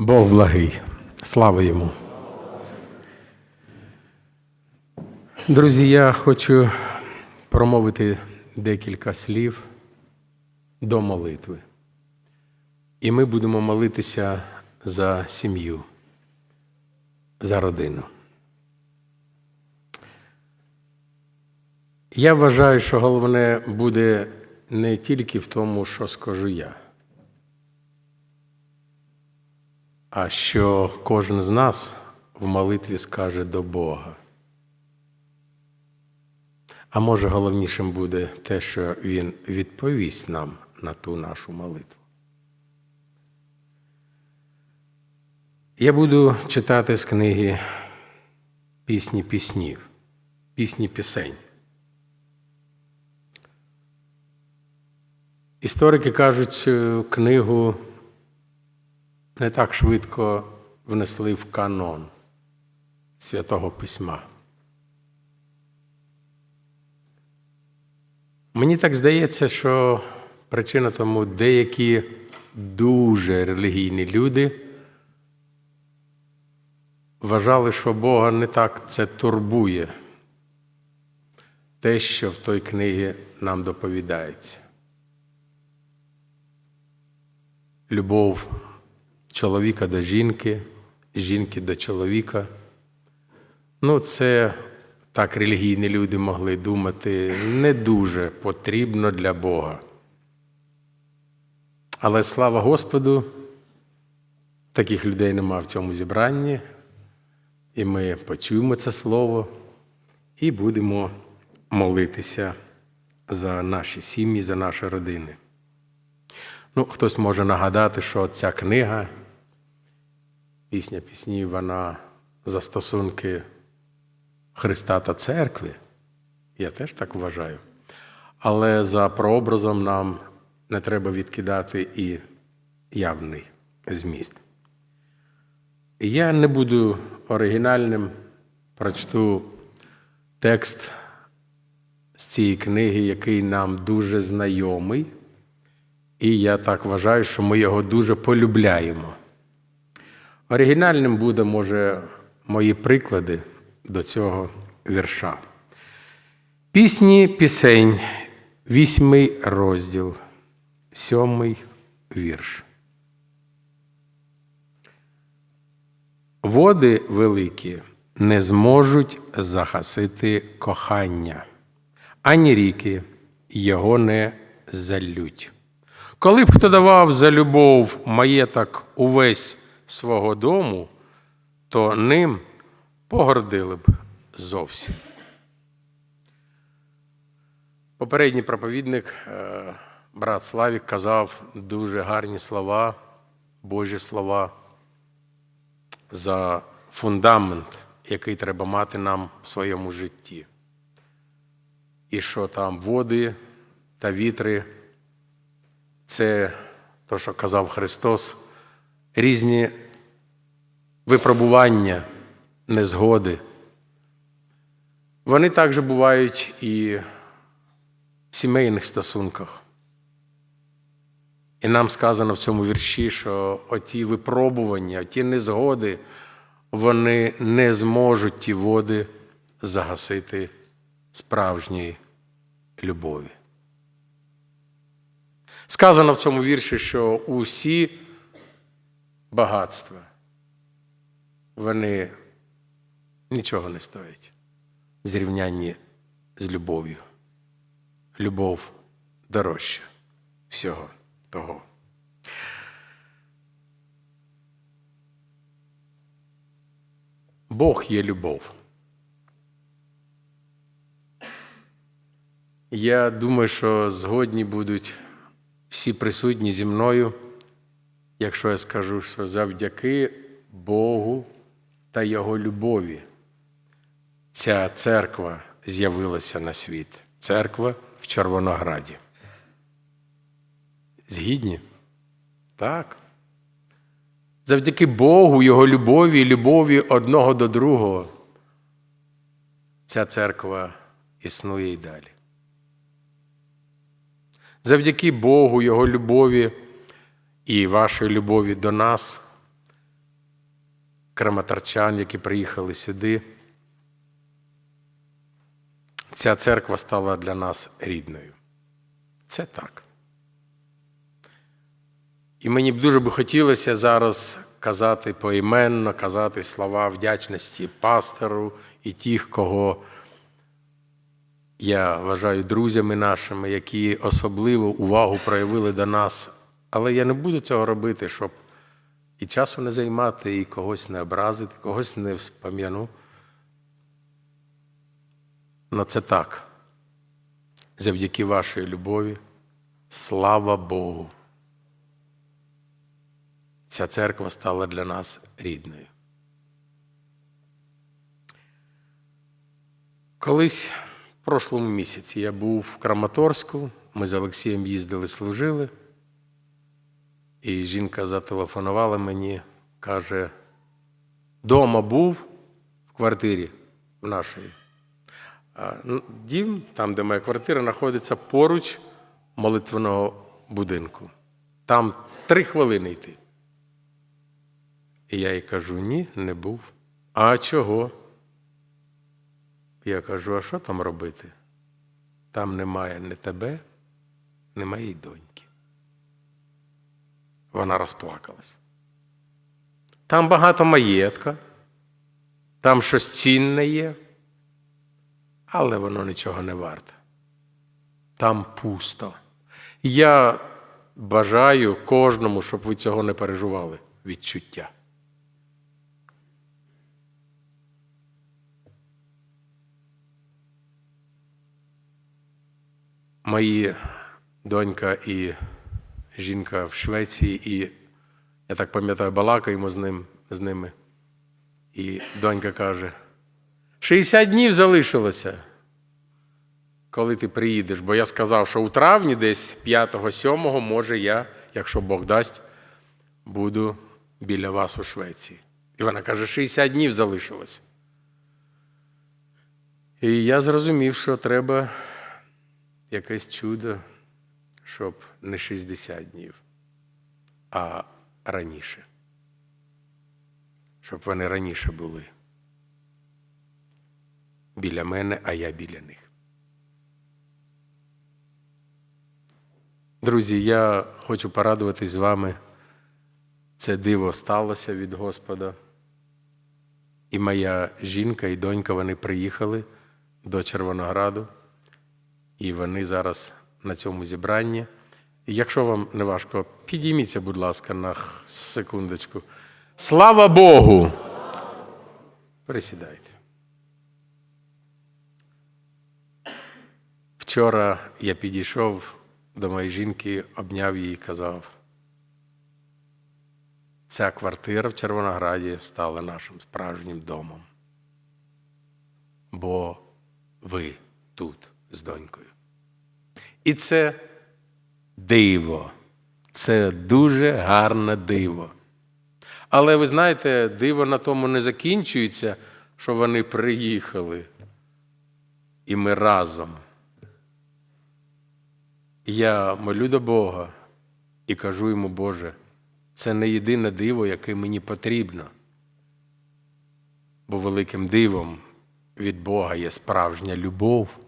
Бог благий. Слава йому. Друзі, я хочу промовити декілька слів до молитви. І ми будемо молитися за сім'ю, за родину. Я вважаю, що головне буде не тільки в тому, що скажу я, а що кожен з нас в молитві скаже до Бога. А може, головнішим буде те, що Він відповість нам на ту нашу молитву. Я буду читати з книги Пісні піснів, пісні пісень. Історики кажуть, цю книгу не так швидко внесли в канон Святого Письма. Мені так здається, що причина тому деякі дуже релігійні люди вважали, що Бога не так це турбує, те, що в той книгі нам доповідається. Любов чоловіка до жінки, жінки до чоловіка. Ну, це так релігійні люди могли думати, не дуже потрібно для Бога. Але слава Господу, таких людей нема в цьому зібранні, і ми почуємо це слово і будемо молитися за наші сім'ї, за наші родини. Ну, хтось може нагадати, що ця книга, пісня піснів, вона за стосунки Христа та церкви. Я теж так вважаю. Але за прообразом нам не треба відкидати і явний зміст. Я не буду оригінальним, прочту текст з цієї книги, який нам дуже знайомий. І я так вважаю, що ми його дуже полюбляємо. Оригінальним буде, може, мої приклади до цього вірша. Пісні пісень, вісьмий розділ, сьомий вірш. Води великі не зможуть захасити кохання, ані ріки його не залють. Коли б хто давав за любов маєток увесь свого дому, то ним погордили б зовсім. Попередній проповідник, е, брат Славік, казав дуже гарні слова, Божі слова за фундамент, який треба мати нам в своєму житті. І що там води та вітри це те, що казав Христос, різні випробування, незгоди. Вони також бувають і в сімейних стосунках. І нам сказано в цьому вірші, що оті випробування, оті незгоди, вони не зможуть ті води загасити справжньої любові. Сказано в цьому вірші, що усі багатства, вони нічого не стоять в зрівнянні з любов'ю. Любов дорожча всього того. Бог є любов. Я думаю, що згодні будуть всі присутні зі мною, якщо я скажу, що завдяки Богу та Його любові ця церква з'явилася на світ. Церква в Червонограді. Згідні? Так. Завдяки Богу, Його любові любові одного до другого. Ця церква існує і далі. Завдяки Богу, Його любові і вашої любові до нас, краматорчан, які приїхали сюди. Ця церква стала для нас рідною. Це так. І мені б дуже би хотілося зараз казати поіменно, казати слова вдячності пастору і тих, кого я вважаю друзями нашими, які особливу увагу проявили до нас. Але я не буду цього робити, щоб і часу не займати, і когось не образити, когось не вспом'яну. Но це так. Завдяки вашій любові. Слава Богу. Ця церква стала для нас рідною. Колись в прошлому місяці я був в Краматорську, ми з Олексієм їздили, служили, і жінка зателефонувала мені, каже: дома був в квартирі в нашій. Ну, Дім, там, де моя квартира, знаходиться поруч молитвеного будинку. Там три хвилини йти. І я їй кажу: ні, не був. А чого? Я кажу, а що там робити? Там немає ні тебе, ні моєї доньки. Вона розплакалась. Там багато маєтка, там щось цінне є, але воно нічого не варте. Там пусто. Я бажаю кожному, щоб ви цього не переживали відчуття. Мої донька і жінка в Швеції, і я так пам'ятаю, балакаємо з ним, з ними. І донька каже: 60 днів залишилося, коли ти приїдеш. Бо я сказав, що у травні, десь 5-7, може, я, якщо Бог дасть, буду біля вас у Швеції. І вона каже, 60 днів залишилось. І я зрозумів, що треба якесь чудо, щоб не 60 днів, а раніше. Щоб вони раніше були біля мене, а я біля них. Друзі, я хочу порадуватись з вами. Це диво сталося від Господа. І моя жінка і донька вони приїхали до Червонограду, і вони зараз на цьому зібранні. Якщо вам не важко, підійміться, будь ласка, на секундочку. Слава Богу! Присідайте. Вчора я підійшов до моєї жінки, обняв її і казав, ця квартира в Червонограді стала нашим справжнім домом. Бо ви тут з донькою. І це диво. Це дуже гарне диво. Але ви знаєте, диво на тому не закінчується, що вони приїхали. І ми разом. Я молю до Бога і кажу йому, Боже, це не єдине диво, яке мені потрібно. Бо великим дивом від Бога є справжня любов,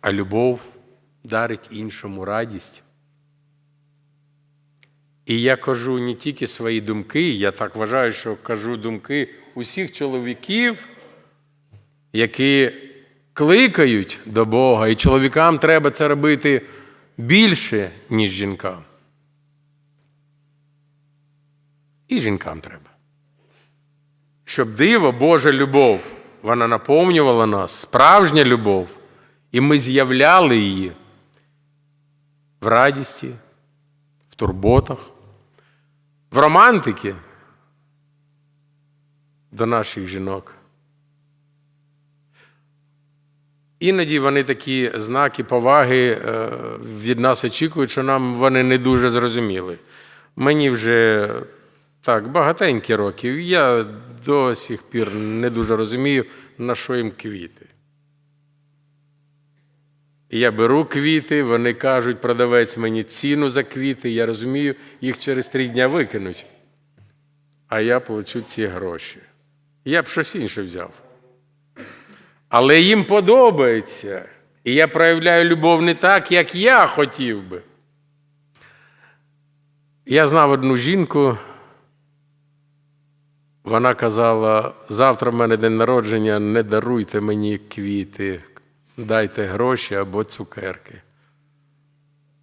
а любов дарить іншому радість. І я кажу не тільки свої думки, я так вважаю, що кажу думки усіх чоловіків, які кликають до Бога, і чоловікам треба це робити більше, ніж жінкам. І жінкам треба. Щоб диво, Божа любов, вона наповнювала нас, справжня любов, і ми з'являли її в радісті, в турботах, в романтики до наших жінок. Іноді вони такі знаки поваги е, від нас очікують, що нам вони не дуже зрозуміли. Мені вже так багатенькі років, я до сих пір не дуже розумію, на що їм квіти. Я беру квіти, вони кажуть, продавець мені ціну за квіти, я розумію, їх через три дня викинуть. а я получу ці гроші. Я б щось інше взяв. Але їм подобається. І я проявляю любов не так, як я хотів би. Я знав одну жінку. Вона казала: завтра в мене день народження, не даруйте мені квіти, дайте гроші або цукерки.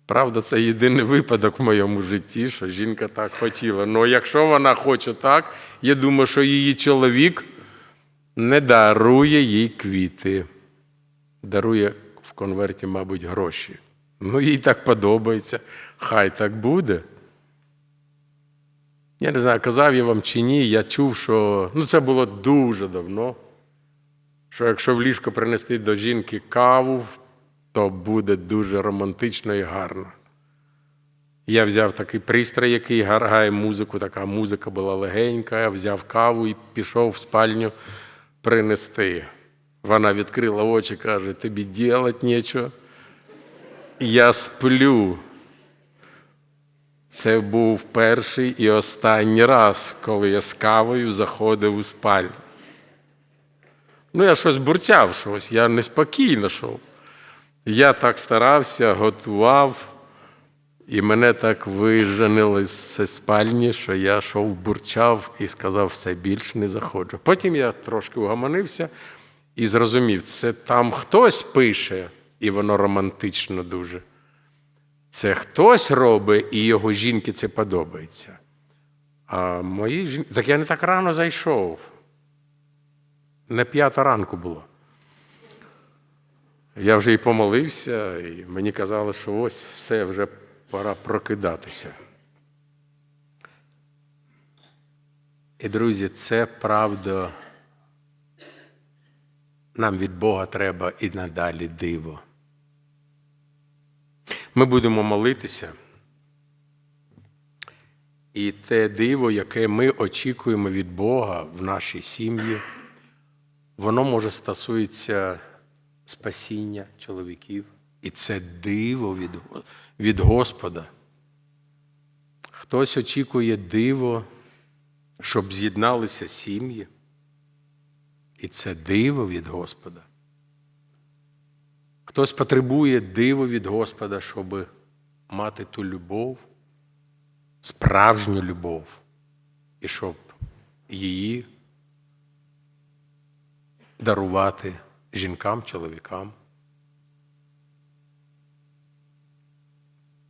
Правда, це єдиний випадок в моєму житті, що жінка так хотіла. Ну, якщо вона хоче так, я думаю, що її чоловік не дарує їй квіти, дарує в конверті, мабуть, гроші. Ну, їй так подобається, хай так буде. Я не знаю, казав я вам чи ні, я чув, що ну, це було дуже давно. Що якщо в ліжко принести до жінки каву, то буде дуже романтично і гарно. Я взяв такий пристрій, який грає музику, така музика була легенька, я взяв каву і пішов в спальню принести. Вона відкрила очі, каже: тобі ділать нічого. Я сплю. Це був перший і останній раз, коли я з кавою заходив у спальню. Ну, я щось бурчав, щось, я неспокійно йшов. Я так старався, готував, і мене так виженили з спальні, що я йшов, бурчав і сказав, все більше не заходжу. Потім я трошки угомонився і зрозумів, це там хтось пише, і воно романтично дуже. Це хтось робить, і його жінки це подобається. А мої жінки. Так я не так рано зайшов. Не п'ята ранку було. Я вже і помолився, і мені казали, що ось все, вже пора прокидатися. І, друзі, це правда. Нам від Бога треба і надалі диво. Ми будемо молитися. І те диво, яке ми очікуємо від Бога в нашій сім'ї, воно може стосується спасіння чоловіків. І це диво від, від Господа. Хтось очікує диво, щоб з'єдналися сім'ї. І це диво від Господа. Хтось потребує диво від Господа, щоб мати ту любов, справжню любов, і щоб її дарувати жінкам, чоловікам.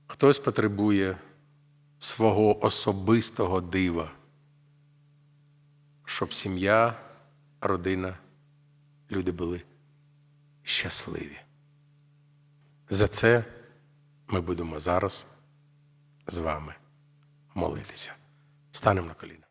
Хтось потребує свого особистого дива, щоб сім'я, родина, люди були щасливі. За це ми будемо зараз з вами молитися. Станемо на коліна.